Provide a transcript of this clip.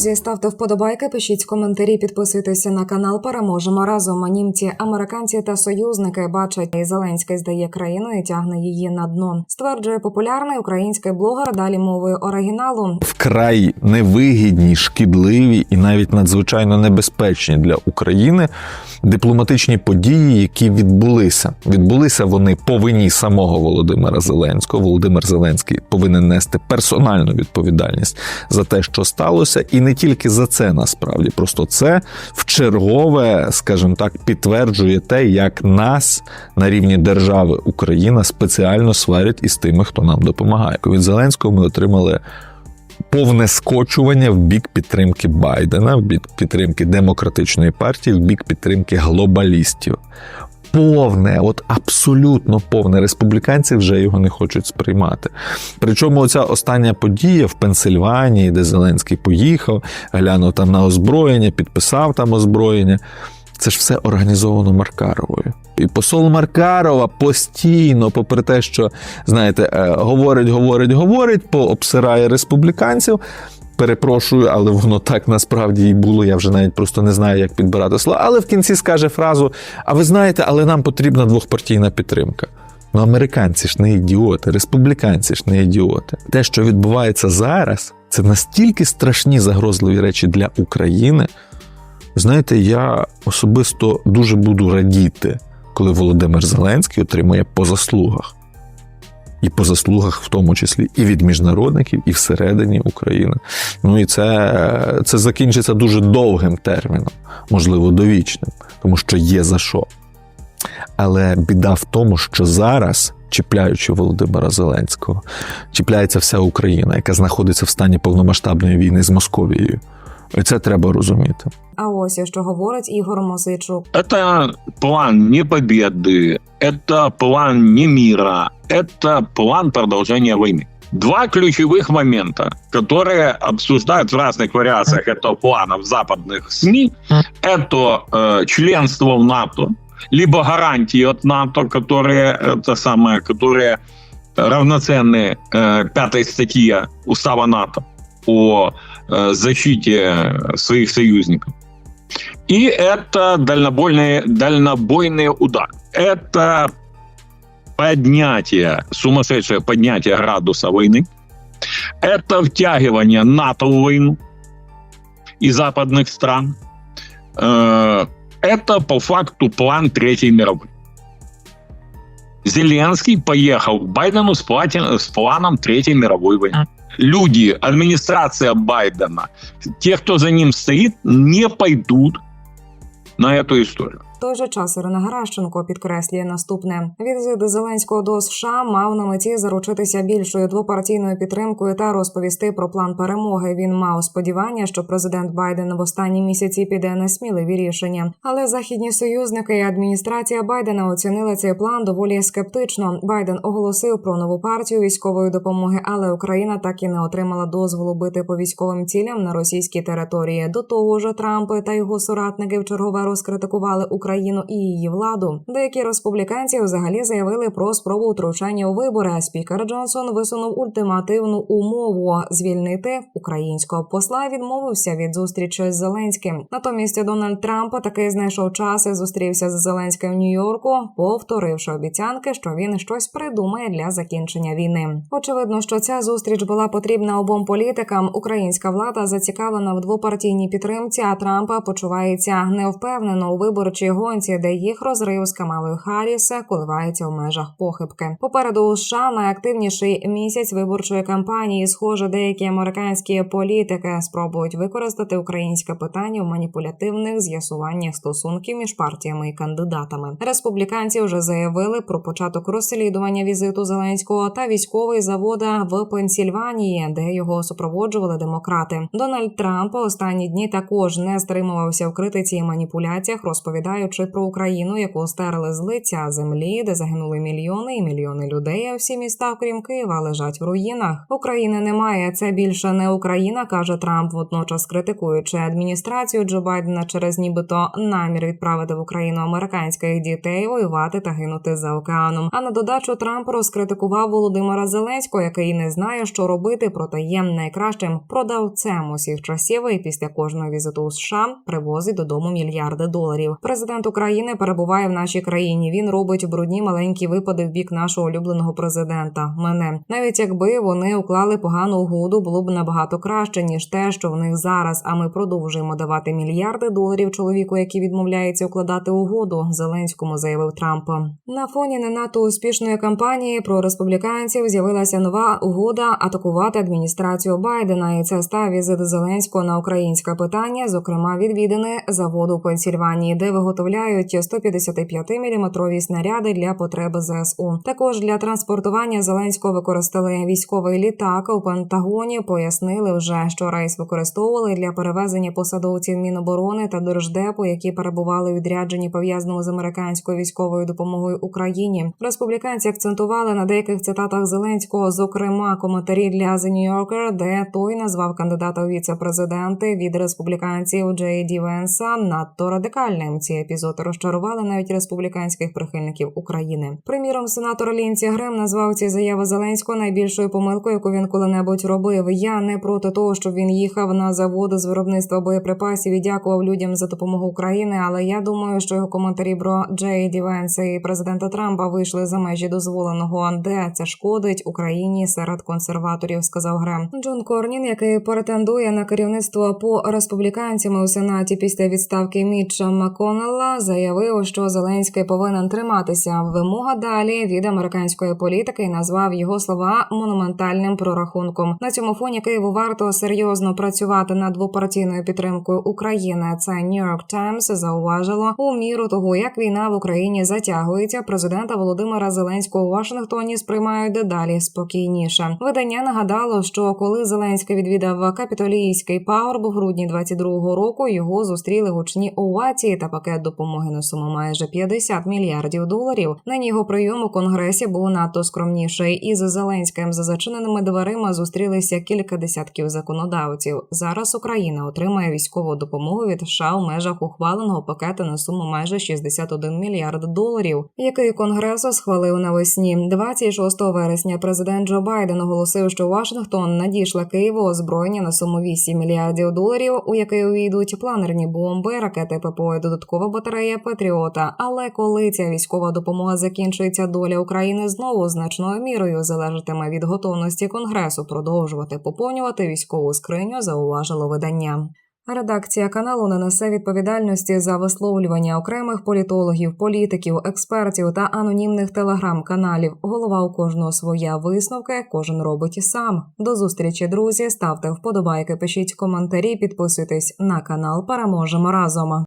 Друзі, ставте вподобайки, пишіть коментарі, підписуйтеся на канал. Переможемо разом. Німці, американці та союзники бачать, і Зеленський здає країну і тягне її на дно. Стверджує популярний український блогер. Далі мовою оригіналу. вкрай невигідні, шкідливі і навіть надзвичайно небезпечні для України дипломатичні події, які відбулися. Відбулися вони по вині самого Володимира Зеленського. Володимир Зеленський повинен нести персональну відповідальність за те, що сталося, і не тільки за це насправді. Просто це в чергове, скажімо так, підтверджує те, як нас на рівні держави Україна спеціально сварять із тими, хто нам допомагає. Від Зеленського ми отримали повне скочування в бік підтримки Байдена, в бік підтримки демократичної партії, в бік підтримки глобалістів. Повне, от абсолютно повне. Республіканці вже його не хочуть сприймати. Причому оця остання подія в Пенсильванії, де Зеленський поїхав, глянув там на озброєння, підписав там озброєння. Це ж все організовано Маркаровою. І посол Маркарова постійно, попри те, що знаєте, е, говорить, говорить, говорить, пообсирає республіканців. Перепрошую, але воно так насправді і було. Я вже навіть просто не знаю, як підбирати слова. Але в кінці скаже фразу: А ви знаєте, але нам потрібна двохпартійна підтримка. Ну, американці ж не ідіоти, республіканці ж не ідіоти. Те, що відбувається зараз, це настільки страшні загрозливі речі для України. Знаєте, я особисто дуже буду радіти, коли Володимир Зеленський отримує по заслугах. І по заслугах, в тому числі, і від міжнародників, і всередині України. Ну і це, це закінчиться дуже довгим терміном, можливо, довічним, тому що є за що. Але біда в тому, що зараз, чіпляючи Володимира Зеленського, чіпляється вся Україна, яка знаходиться в стані повномасштабної війни з Московією. І це треба розуміти. А ось що говорить Ігор Мосичук. Это план не победы, это план не мира, это план продолжения войны. Два ключевых момента, которые обсуждают в разных вариациях этого плана в западных СМИ, это э, членство в НАТО, либо гарантии от НАТО, которые это самое, которые равноценны э, пятой статье Устава НАТО о э, защите своих союзников. И это дальнобойный, дальнобойный удар. Это поднятие, сумасшедшее поднятие градуса войны. Это втягивание НАТО в войну и западных стран. Э, Это по факту план Третьей мировой. Зеленский поехал к Байдену с, с планом Третьей мировой войны. Люди, администрация Байдена, те, кто за ним стоит, не пойдут на эту историю. Той же час Ірина Геращенко підкреслює наступне: візит Зеленського до США мав на меті заручитися більшою двопартійною підтримкою та розповісти про план перемоги. Він мав сподівання, що президент Байден в останні місяці піде на сміливі рішення. Але західні союзники і адміністрація Байдена оцінили цей план доволі скептично. Байден оголосив про нову партію військової допомоги, але Україна так і не отримала дозволу бити по військовим цілям на російській території. До того ж, Трамп та його соратники в чергове розкритикували Україну і її владу. Деякі республіканці взагалі заявили про спробу втручання у вибори. Спікер Джонсон висунув ультимативну умову звільнити українського посла. Відмовився від зустрічі з Зеленським. Натомість Дональд Трамп таки знайшов час і зустрівся з Зеленським в Нью-Йорку, повторивши обіцянки, що він щось придумає для закінчення війни. Очевидно, що ця зустріч була потрібна обом політикам. Українська влада зацікавлена в двопартійній підтримці, а Трампа почувається невпевнено у виборчій гонці, де їх розрив з Камалою Харріс коливається в межах похибки. Попереду у США найактивніший місяць виборчої кампанії. Схоже, деякі американські політики спробують використати українське питання в маніпулятивних з'ясуваннях стосунків між партіями і кандидатами. Республіканці вже заявили про початок розслідування візиту Зеленського та військовий завода в Пенсільванії, де його супроводжували демократи. Дональд Трамп останні дні також не стримувався в критиці і маніпуляціях, розповідаючи забуваючи про Україну, яку стерли з лиця землі, де загинули мільйони і мільйони людей. А всі міста, крім Києва, лежать в руїнах. України немає. Це більше не Україна, каже Трамп, водночас критикуючи адміністрацію Джо Байдена через нібито намір відправити в Україну американських дітей воювати та гинути за океаном. А на додачу Трамп розкритикував Володимира Зеленського, який не знає, що робити, проте є найкращим продавцем усіх часів. І після кожного візиту у США привозить додому мільярди доларів. Президент України перебуває в нашій країні. Він робить брудні маленькі випади в бік нашого улюбленого президента. Мене навіть якби вони уклали погану угоду, було б набагато краще ніж те, що в них зараз. А ми продовжуємо давати мільярди доларів чоловіку, який відмовляється укладати угоду. Зеленському заявив Трамп. На фоні не надто успішної кампанії про республіканців з'явилася нова угода атакувати адміністрацію Байдена, і це став візит Зеленського на українське питання, зокрема відвідини заводу у Пенсільванії, де виготовляють 155-мм снаряди для потреби ЗСУ. Також для транспортування Зеленського використали військовий літак у Пентагоні. Пояснили вже, що рейс використовували для перевезення посадовців Міноборони та Держдепу, які перебували у відрядженні пов'язаному з американською військовою допомогою Україні. Республіканці акцентували на деяких цитатах Зеленського, зокрема коментарі для The New Yorker, де той назвав кандидата у віце-президенти від республіканців Джей Ді Венса надто радикальним. Ці епізоди розчарували навіть республіканських прихильників України. Приміром, сенатор Лінці Грем назвав ці заяви Зеленського найбільшою помилкою, яку він коли-небудь робив. Я не проти того, щоб він їхав на заводи з виробництва боєприпасів і дякував людям за допомогу України. Але я думаю, що його коментарі про Джей Ді Венса і президента Трампа вийшли за межі дозволеного. Де це шкодить Україні серед консерваторів, сказав Грем. Джон Корнін, який претендує на керівництво по республіканцями у сенаті після відставки Мітча Маконелла, заявив, що Зеленський повинен триматися вимога далі від американської політики і назвав його слова монументальним прорахунком. На цьому фоні Києву варто серйозно працювати над двопартійною підтримкою України. Це New York Times зауважило у міру того, як війна в Україні затягується. Президента Володимира Зеленського у Вашингтоні сприймають дедалі спокійніше. Видання нагадало, що коли Зеленський відвідав капітолійський пагорб у грудні 22-го року, його зустріли гучні овації та пакет допомоги на суму майже 50 мільярдів доларів. Нині його прийом у конгресі був надто скромніший. Із Зеленським за зачиненими дверима зустрілися кілька десятків законодавців. Зараз Україна отримає військову допомогу від США у межах ухваленого пакету на суму майже 61 мільярд доларів, який конгрес схвалив навесні. 26 вересня президент Джо Байден оголосив, що Вашингтон надійшла Києву озброєння на суму 8 мільярдів доларів, у який увійдуть планерні бомби, ракети ППО і додаткова батарея Патріота. Але коли ця військова допомога закінчується, доля України знову значною мірою залежатиме від готовності конгресу продовжувати поповнювати військову скриню, зауважило видання. Редакція каналу не несе відповідальності за висловлювання окремих політологів, політиків, експертів та анонімних телеграм-каналів. Голова у кожного своя висновки, кожен робить і сам. До зустрічі, друзі. Ставте вподобайки, пишіть коментарі, підписуйтесь на канал. Переможемо разом.